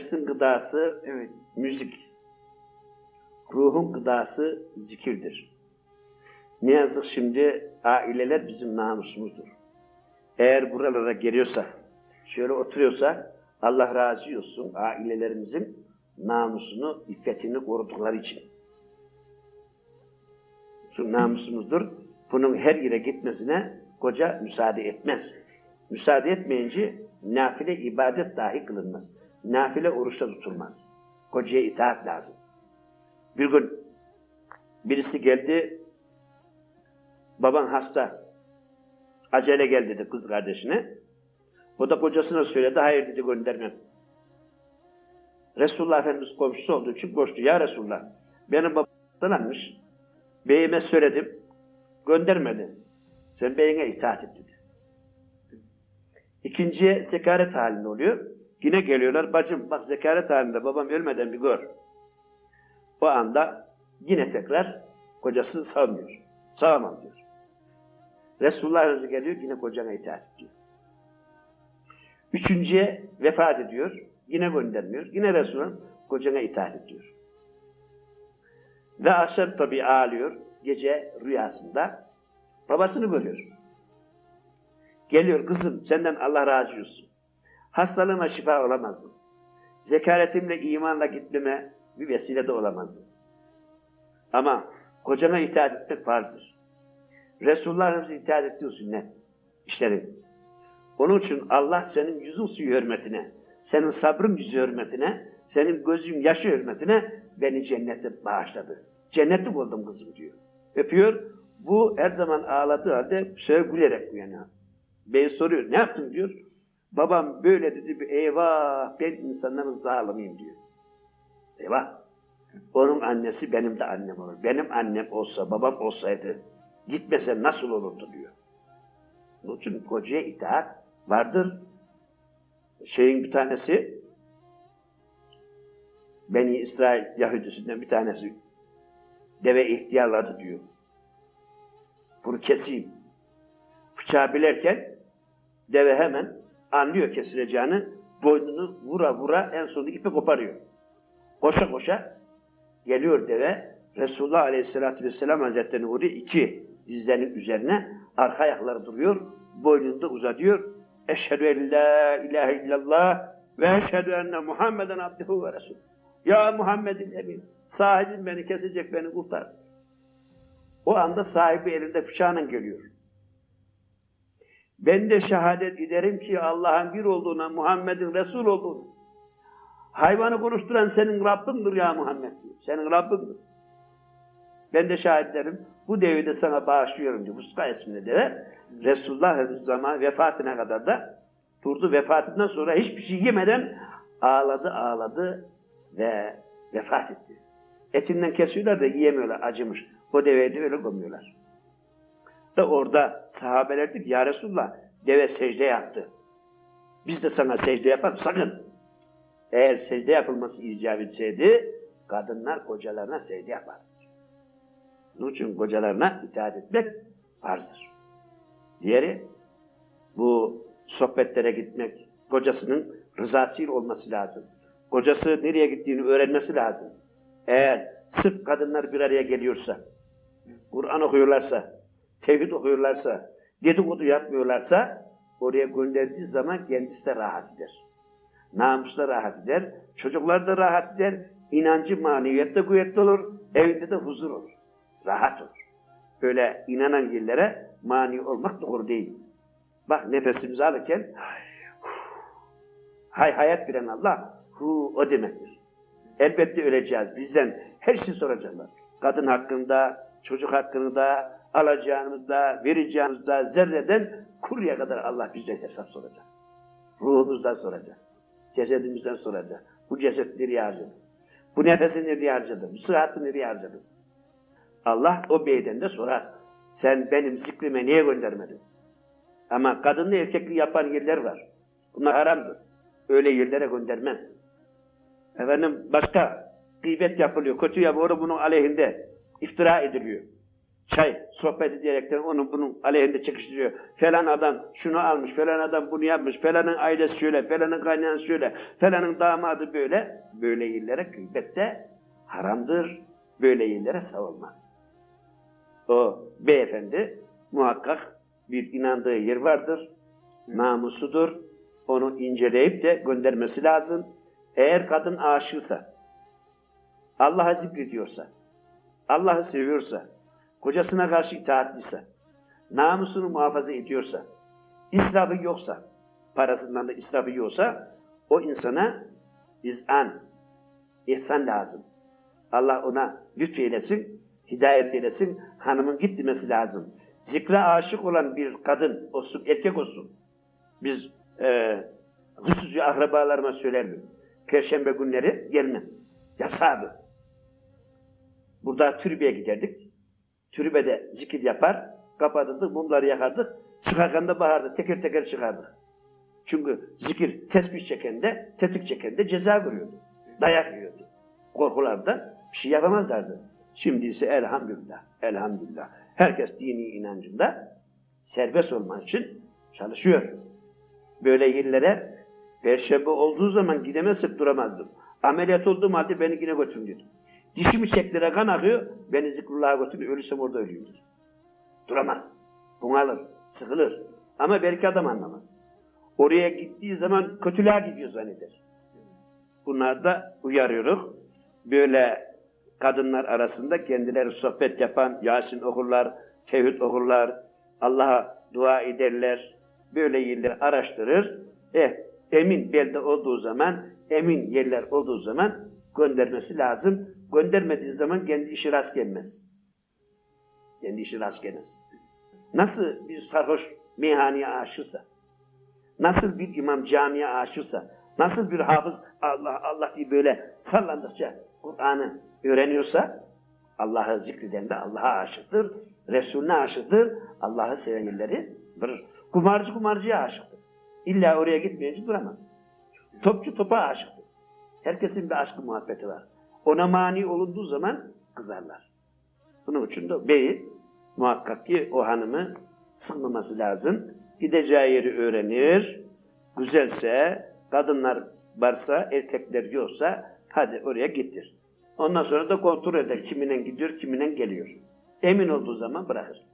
Nefsin gıdası Evet. müzik. Ruhun gıdası zikirdir. Ne yazık şimdi aileler bizim namusumuzdur. Eğer buralara geliyorsak, şöyle oturuyorsak Allah razı olsun ailelerimizin namusunu, iffetini korudukları için. Şu namusumuzdur. Bunun her yere gitmesine koca müsaade etmez. Müsaade etmeyince nafile ibadet dahi kılınmaz. Nafile oruçta tutulmaz. Kocaya itaat lazım. Bir gün birisi geldi, baban hasta, acele gel dedi kız kardeşine. O da kocasına söyledi, hayır dedi göndermem. Resulullah Efendimiz komşusu olduğu için koştu. Ya Resulullah, benim babam hastalanmış, beyime söyledim, göndermedi. Sen beyine itaat et dedi. İkinciye zekaret halinde oluyor. Yine geliyorlar, bacım bak zekaret halinde babam ölmeden bir gör. O anda yine tekrar kocasını savmıyor. Sağamam diyor. Resulullah Efendimiz geliyor, yine kocana itaat et diyor. Üçüncüye vefat ediyor, yine göndermiyor. Yine Resulullah kocana itaat et diyor. Ve akşam tabii ağlıyor, gece rüyasında babasını görüyor. Geliyor kızım senden Allah razı olsun. Hastalığıma şifa olamazdım. Zekaretimle imanla gitmeme bir vesile de olamazdı. Ama kocana itaat etmek farzdır. Resulullah Efendimiz'e itaat ettiği sünnet. İşlerin. Onun için Allah senin yüzün suyu hürmetine, senin sabrın yüzü hürmetine, senin gözün yaşı hürmetine beni cennete bağışladı. Cennetlik oldum kızım diyor. Öpüyor. Bu her zaman ağladığı halde şöyle gülerek uyanıyor. Bey soruyor, ne yaptın diyor. Babam böyle dedi, eyvah ben insanların zalimiyim diyor. Eyvah. Onun annesi benim de annem olur. Benim annem olsa, babam olsaydı gitmese nasıl olurdu diyor. Onun için kocaya itaat vardır. Şeyin bir tanesi Beni İsrail Yahudisinden bir tanesi deve ihtiyarladı diyor. Bunu keseyim. Bıçağı bilerken deve hemen anlıyor kesileceğini, boynunu vura vura en sonunda ipi koparıyor. Koşa koşa geliyor deve, Resulullah Aleyhisselatü Vesselam Hazretleri'ni vuruyor iki dizlerinin üzerine, arka ayakları duruyor, boynunu da uzatıyor. Eşhedü en la ilahe illallah ve eşhedü enne Muhammeden abduhu ve resul. Ya Muhammed'in emin, sahibim beni kesecek, beni kurtar. O anda sahibi elinde bıçağıyla geliyor. Ben de şehadet ederim ki Allah'ın bir olduğuna, Muhammed'in Resul olduğunu. Hayvanı konuşturan senin Rabbindir ya Muhammed diyor. Senin Rabbindir. Ben de şahit ederim. Bu devi de sana bağışlıyorum diyor. Muska ismini deve. Resulullah zaman vefatına kadar da durdu. Vefatından sonra hiçbir şey yemeden ağladı ağladı ve vefat etti. Etinden kesiyorlar da yiyemiyorlar acımış. O deveyi de öyle gömüyorlar. Da orada sahabeler dedi ya Resulullah deve secde yaptı. Biz de sana secde yapalım sakın. Eğer secde yapılması icap etseydi kadınlar kocalarına secde yapar. Bunun için kocalarına itaat etmek farzdır. Diğeri bu sohbetlere gitmek kocasının rızasıyla olması lazım. Kocası nereye gittiğini öğrenmesi lazım. Eğer sırf kadınlar bir araya geliyorsa, Kur'an okuyorlarsa, tevhid okuyorlarsa, dedikodu yapmıyorlarsa oraya gönderdiği zaman kendisi de rahat eder. Namus da rahat eder, çocuklar da rahat eder, inancı maneviyette kuvvetli olur, evinde de huzur olur. Rahat olur. Böyle inanan yerlere mani olmak doğru değil. Bak nefesimizi alırken hay hayat bilen Allah hu o demektir. Elbette öleceğiz. Bizden her şey soracaklar. Kadın hakkında, çocuk hakkında, alacağımızda, vereceğimizde, zerreden kurya kadar Allah bizden hesap soracak. Ruhumuzdan soracak. Cesedimizden soracak. Bu ceset nereye harcadı? Bu nefesi nereye harcadı? Bu sıhhatı nereye harcadı? Allah o beyden de sorar. Sen benim zikrime niye göndermedin? Ama kadınlı erkekli yapan yerler var. Bunlar haramdır. Öyle yerlere göndermez. Efendim başka gıybet yapılıyor, kötü yapılıyor, bunun aleyhinde iftira ediliyor. Çay sohbet ederekten onun bunun aleyhinde çekiştiriyor. Falan adam şunu almış, falan adam bunu yapmış, falanın ailesi şöyle, falanın kaynağı şöyle, falanın damadı böyle. Böyle yerlere gıybet de haramdır. Böyle yerlere savunmaz. O beyefendi muhakkak bir inandığı yer vardır. Namusudur. Onu inceleyip de göndermesi lazım. Eğer kadın aşığsa, Allah'a zikrediyorsa, Allah'ı seviyorsa, kocasına karşı itaatliyse, namusunu muhafaza ediyorsa, israfı yoksa, parasından da israfı yoksa, o insana izan, ihsan lazım. Allah ona lütfeylesin, hidayet eylesin, hanımın gitmesi lazım. Zikre aşık olan bir kadın olsun, erkek olsun. Biz e, hususi akrabalarıma söylerdim. Perşembe günleri gelmem. Yasaktı. Burada türbeye giderdik. Türbede zikir yapar, kapatırdık, mumları yakardık. Çıkarken de baharda teker teker çıkardık. Çünkü zikir tesbih çekende, tetik çekende ceza görüyordu. Dayak yiyordu. Korkulardan bir şey yapamazlardı. Şimdi ise elhamdülillah, elhamdülillah. Herkes dini inancında serbest olmak için çalışıyor. Böyle yerlere perşembe olduğu zaman gidemezsek duramazdım. Ameliyat olduğum halde beni yine götürün. Dişimi çeklere kan akıyor, beni zikrullah'a götürün, ölürsem orada öleyim. Duramaz. Bunalır, sıkılır. Ama belki adam anlamaz. Oraya gittiği zaman kötülüğe gidiyor zanneder. Bunlar da uyarıyoruz. Böyle kadınlar arasında kendileri sohbet yapan, Yasin okurlar, tevhid okurlar, Allah'a dua ederler. Böyle yerleri araştırır. Eh, emin belde olduğu zaman, emin yerler olduğu zaman göndermesi lazım. Göndermediği zaman kendi işi rast gelmez. Kendi işi rast gelmez. Nasıl bir sarhoş meyhaneye aşırsa, nasıl bir imam camiye aşırsa, nasıl bir hafız Allah Allah diye böyle sallandıkça Kur'an'ı öğreniyorsa, Allah'ı zikreden de Allah'a aşıktır, Resulüne aşıktır, Allah'ı seven yerleri vurur. Kumarcı kumarcıya aşıktır. İlla oraya gitmeyince duramaz. Topçu topa aşıktır. Herkesin bir aşkı muhabbeti var. Ona mani olunduğu zaman kızarlar. Bunun için de bey muhakkak ki o hanımı sıkmaması lazım. Gideceği yeri öğrenir. Güzelse, kadınlar varsa, erkekler yoksa hadi oraya gittir. Ondan sonra da kontrol eder kiminen gidiyor, kiminen geliyor. Emin olduğu zaman bırakır.